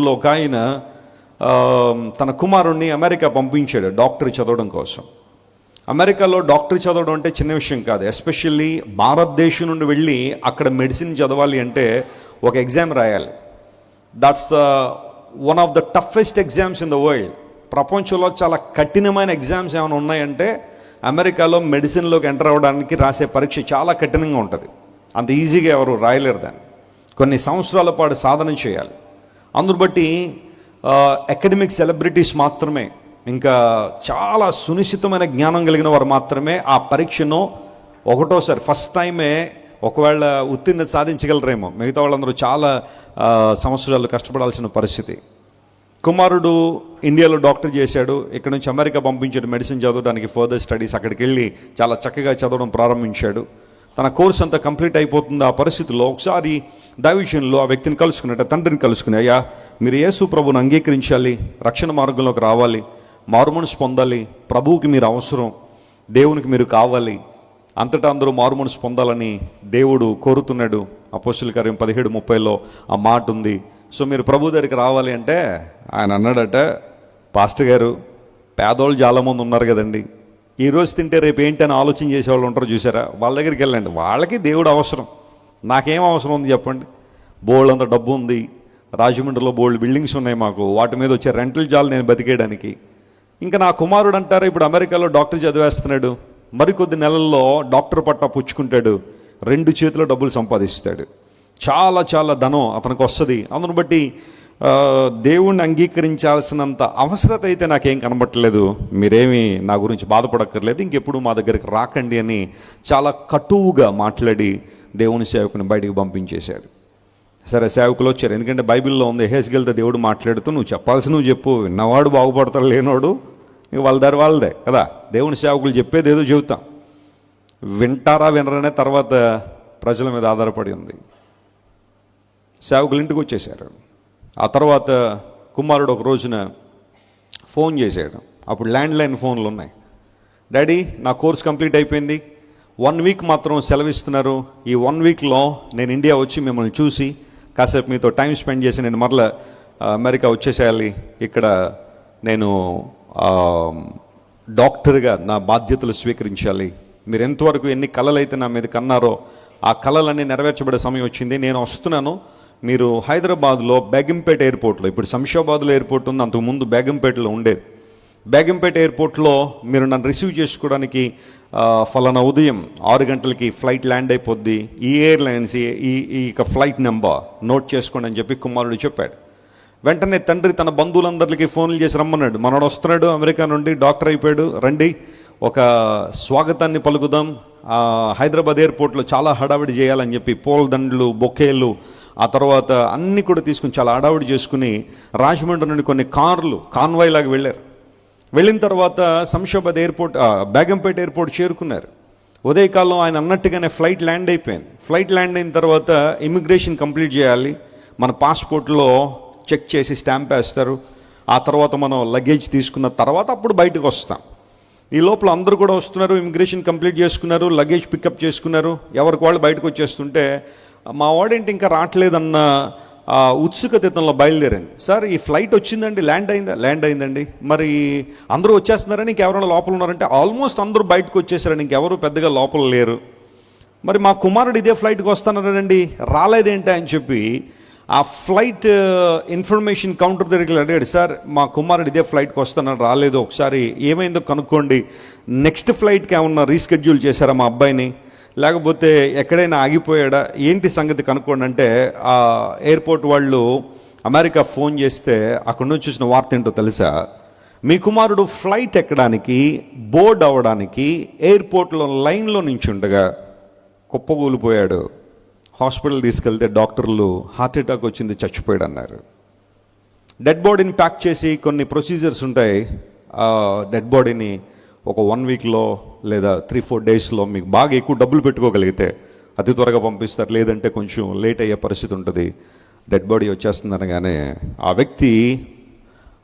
లో ఒక ఆయన తన కుమారుణ్ణి అమెరికా పంపించాడు డాక్టర్ చదవడం కోసం. అమెరికాలో డాక్టర్ చదవడం అంటే చిన్న విషయం కాదు. ఎస్పెషల్లీ భారతదేశం నుండి వెళ్ళి అక్కడ మెడిసిన్ చదవాలి అంటే ఒక ఎగ్జామ్ రాయాలి. That's one of the toughest exams in the world ప్రపంచంలో చాలా కఠినమైన ఎగ్జామ్స్ ఏమైనా ఉన్నాయంటే అమెరికాలో మెడిసిన్లోకి ఎంటర్ అవ్వడానికి రాసే పరీక్ష చాలా కఠినంగా ఉంటుంది. అంత ఈజీగా ఎవరు రాయలేరు దాన్ని. కొన్ని సంవత్సరాల పాటు సాధన చేయాలి. అందును బట్టి అకాడమిక్ సెలబ్రిటీస్ మాత్రమే ఇంకా చాలా సునిశ్చితమైన జ్ఞానం కలిగిన వారు మాత్రమే ఆ పరీక్షను ఒకటోసారి ఫస్ట్ టైమే ఒకవేళ ఉత్తీర్ణత సాధించగలరేమో. మిగతా వాళ్ళందరూ చాలా సంవత్సరాలు కష్టపడాల్సిన పరిస్థితి. కుమారుడు ఇండియాలో డాక్టర్ చేశాడు. ఇక్కడ నుంచి అమెరికా పంపించాడు మెడిసిన్ చదవడానికి ఫర్దర్ స్టడీస్ అక్కడికి వెళ్ళి చాలా చక్కగా చదవడం ప్రారంభించాడు. తన కోర్స్ అంతా కంప్లీట్ అయిపోతుంది. ఆ పరిస్థితుల్లో ఒకసారి దైవజన్లో ఆ వ్యక్తిని కలుసుకున్నట్ట తండ్రిని కలుసుకుని అయ్యా మీరు యేసు ప్రభుని అంగీకరించాలి రక్షణ మార్గంలోకి రావాలి మారుమనసు పొందాలి ప్రభువుకి మీరు అవసరం దేవునికి మీరు కావాలి అంతటా అందరూ మారుమనసు పొందాలని దేవుడు కోరుతున్నాడు. అపోస్తుల కార్యం పదిహేడు ముప్పైలో ఆ మాట ఉంది. సో మీరు ప్రభు దగ్గరికి రావాలి అంటే ఆయన అన్నాడట పాస్టర్ గారు పేదోళ్ళు చాలామంది ఉన్నారు కదండి. ఈ రోజు తింటే రేపు ఏంటి అని ఆలోచన చేసేవాళ్ళు ఉంటారు చూసారా? వాళ్ళ దగ్గరికి వెళ్ళండి. వాళ్ళకి దేవుడు అవసరం. నాకేం అవసరం ఉంది చెప్పండి? బోల్డ్ అంత డబ్బు ఉంది. రాజమండ్రిలో బోల్డ్ బిల్డింగ్స్ ఉన్నాయి మాకు. వాటి మీద వచ్చే రెంటల్ జాలు నేను బతికేయడానికి. ఇంకా నా కుమారుడు అంటారు ఇప్పుడు అమెరికాలో డాక్టర్ చదివేస్తున్నాడు. మరికొద్ది నెలల్లో డాక్టర్ పట్టా పుచ్చుకుంటాడు. రెండు చేతిలో డబ్బులు సంపాదిస్తాడు. చాలా చాలా ధనం అతనికి వస్తుంది. అందును బట్టి దేవుణ్ణి అంగీకరించాల్సినంత అవసరత అయితే నాకేం కనబట్టలేదు. మీరేమీ నా గురించి బాధపడక్కర్లేదు. ఇంకెప్పుడు మా దగ్గరికి రాకండి అని చాలా కటువుగా మాట్లాడి దేవుని సేవకుని బయటికి పంపించేశాడు సరే సేవకులు వచ్చారు. ఎందుకంటే బైబిల్లో ఉంది హేసుకెళ్తే దేవుడు మాట్లాడుతూ నువ్వు చెప్పాల్సి నువ్వు చెప్పు. విన్నవాడు బాగుపడతాడు లేనోడు ఇక వాళ్ళ దారి వాళ్ళదే కదా? దేవుని సేవకులు చెప్పేది ఏదో చెబుతాం. వింటారా వినరనే తర్వాత ప్రజల మీద ఆధారపడి ఉంది. సేవకులు ఇంటికి వచ్చేసారు ఆ తర్వాత కుమారుడు ఒక రోజున ఫోన్ చేశాడు. అప్పుడు ల్యాండ్ లైన్ ఫోన్లు ఉన్నాయి. డాడీ నా కోర్స్ కంప్లీట్ అయిపోయింది. వన్ వీక్ మాత్రం సెలవిస్తున్నారు. ఈ వన్ వీక్లో నేను ఇండియా వచ్చి మిమ్మల్ని చూసి కాసేపు మీతో టైం స్పెండ్ చేసి నేను మరలా అమెరికా వచ్చేసేయాలి. ఇక్కడ నేను డాక్టర్గా నా బాధ్యతలు స్వీకరించాలి. మీరు ఎంతవరకు ఎన్ని కళలు అయితే నా మీద కన్నారో ఆ కళలన్నీ నెరవేర్చబడే సమయం వచ్చింది. నేను వస్తున్నాను. మీరు హైదరాబాద్లో బేగంపేట ఎయిర్పోర్ట్లో ఇప్పుడు శంషాబాద్లో ఎయిర్పోర్ట్ ఉంది అంతకుముందు బేగంపేటలో ఉండేది. బేగంపేట ఎయిర్పోర్ట్లో మీరు నన్ను రిసీవ్ చేసుకోవడానికి ఫలానా ఉదయం ఆరు గంటలకి ఫ్లైట్ ల్యాండ్ అయిపోద్ది. ఈ ఎయిర్లైన్స్ ఈ- ఈ ఈ యొక్క ఫ్లైట్ నెంబర్ నోట్ చేసుకోండి అని చెప్పి కుమారుడు చెప్పాడు. వెంటనే తండ్రి తన బంధువులందరికీ ఫోన్లు చేసి రమ్మన్నాడు. మనోడు వస్తున్నాడు అమెరికా నుండి డాక్టర్ అయిపోయాడు. రండి ఒక స్వాగతాన్ని పలుకుదాం. హైదరాబాద్ ఎయిర్పోర్ట్లో చాలా హడావిడి చేయాలని చెప్పి పూలదండలు బొకేలు ఆ తర్వాత అన్నీ కూడా తీసుకుని చాలా హడావిడి చేసుకుని రాజమండ్రి నుండి కొన్ని కార్లు కాన్వాయ్ లాగా వెళ్ళారు. వెళ్ళిన తర్వాత శంషాబాద్ ఎయిర్పోర్ట్ బేగంపేట ఎయిర్పోర్ట్ చేరుకున్నారు. ఉదయకాలం ఆయన అన్నట్టుగానే ఫ్లైట్ ల్యాండ్ అయిపోయింది. ఫ్లైట్ ల్యాండ్ అయిన తర్వాత ఇమిగ్రేషన్ కంప్లీట్ చేయాలి. మన పాస్పోర్ట్లో చెక్ చేసి స్టాంప్ వేస్తారు. ఆ తర్వాత మనం లగేజ్ తీసుకున్న తర్వాత అప్పుడు బయటకు వస్తాం. ఈ లోపల అందరూ కూడా వస్తున్నారు ఇమిగ్రేషన్ కంప్లీట్ చేసుకున్నారు లగేజ్ పికప్ చేసుకున్నారు. ఎవరికి వాళ్ళు బయటకు వచ్చేస్తుంటే మా వాడేంటి ఇంకా రావట్లేదన్న ఆ బయలుదేరింది. సార్ ఈ ఫ్లైట్ వచ్చిందండి ల్యాండ్ అయిందా? ల్యాండ్ అయిందండి. మరి అందరూ వచ్చేస్తున్నారని ఇంకెవరైనా లోపల ఉన్నారంటే ఆల్మోస్ట్ అందరూ బయటకు వచ్చేసారని ఇంకెవరు పెద్దగా లోపల లేరు. మరి మా కుమారుడు ఇదే ఫ్లైట్కి వస్తున్నారండి రాలేదేంటి? అని చెప్పి ఆ ఫ్లైట్ ఇన్ఫర్మేషన్ కౌంటర్ దగ్గరికి అడిగాడు. సార్ మా కుమారుడు ఇదే ఫ్లైట్కి వస్తున్నాడు రాలేదు. ఒకసారి ఏమైందో కనుక్కోండి. నెక్స్ట్ ఫ్లైట్కి ఏమన్నా రీస్కెడ్యూల్ చేశారా మా అబ్బాయిని? లేకపోతే ఎక్కడైనా ఆగిపోయాడా? ఏంటి సంగతి కనుక్కోండి అంటే ఆ ఎయిర్పోర్ట్ వాళ్ళు అమెరికా ఫోన్ చేస్తే అక్కడ నుంచి వచ్చిన వార్త ఏంటో తెలుసా? మీ కుమారుడు ఫ్లైట్ ఎక్కడానికి బోర్డ్ అవ్వడానికి ఎయిర్పోర్ట్లో లైన్లో నుంచి ఉండగా కుప్పగూలిపోయాడు హాస్పిటల్ తీసుకెళ్తే డాక్టర్లు హార్ట్ అటాక్ వచ్చింది చచ్చిపోయాడు అన్నారు. డెడ్ బాడీని ప్యాక్ చేసి కొన్ని ప్రొసీజర్స్ ఉంటాయి. డెడ్ బాడీని ఒక వన్ వీక్లో లేదా త్రీ ఫోర్ డేస్లో మీకు బాగా ఎక్కువ డబ్బులు పెట్టుకోగలిగితే అతి త్వరగా పంపిస్తారు. లేదంటే కొంచెం లేట్ అయ్యే పరిస్థితి ఉంటుంది. డెడ్ బాడీ వచ్చేస్తుంది అనగానే ఆ వ్యక్తి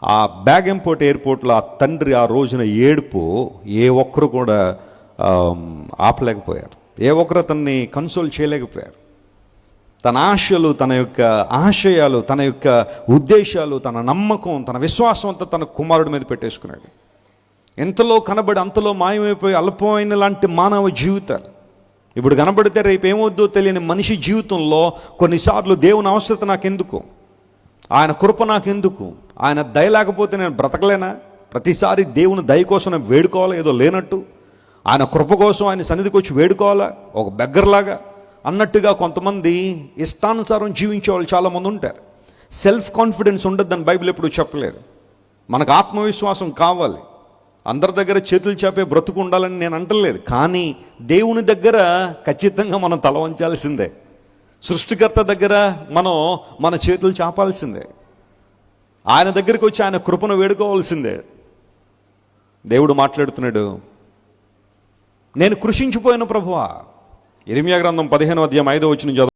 ఆ బ్యాగంపోర్ట్ ఎయిర్పోర్ట్లో ఆ తండ్రి ఆ రోజున ఏడుపు ఏ ఒక్కరు కూడా ఆపలేకపోయారు. ఏ ఒక్కరు అతన్ని కన్సోల్ చేయలేకపోయారు. తన ఆశలు తన యొక్క ఆశయాలు తన యొక్క ఉద్దేశాలు తన నమ్మకం తన విశ్వాసం అంతా తన కుమారుడి మీద పెట్టేసుకున్నాడు. ఎంతలో కనబడి అంతలో మాయమైపోయి అల్పమైన లాంటి మానవ జీవితాలు. ఇప్పుడు కనబడితే రేపు ఏమొద్దో తెలియని మనిషి జీవితంలో కొన్నిసార్లు దేవుని అవసరత నాకెందుకు? ఆయన కృప నాకెందుకు? ఆయన దయ లేకపోతే నేను బ్రతకలేనా? ప్రతిసారి దేవుని దయ కోసం నేను వేడుకోవాలా? ఏదో లేనట్టు? ఆయన కృప కోసం ఆయన సన్నిధికి వచ్చి వేడుకోవాలా? ఒక బెగ్గర్లాగా? అన్నట్టుగా కొంతమంది ఇష్టానుసారం జీవించే వాళ్ళు చాలామంది ఉంటారు. సెల్ఫ్ కాన్ఫిడెన్స్ ఉండద్దని బైబిల్ ఎప్పుడు చెప్పలేదు. మనకు ఆత్మవిశ్వాసం కావాలి. అందరి దగ్గర చేతులు చాపే బ్రతుకు ఉండాలని నేను అంటలేదు. కానీ దేవుని దగ్గర ఖచ్చితంగా మనం తల వంచాల్సిందే. సృష్టికర్త దగ్గర మనం మన చేతులు చాపాల్సిందే. ఆయన దగ్గరికి వచ్చి ఆయన కృపను వేడుకోవాల్సిందే. దేవుడు మాట్లాడుతున్నాడు నేను కృషించిపోయాను ప్రభువా. ఇరిమియా గ్రంథం పదిహేను అధ్యాయం ఐదో వచ్చిన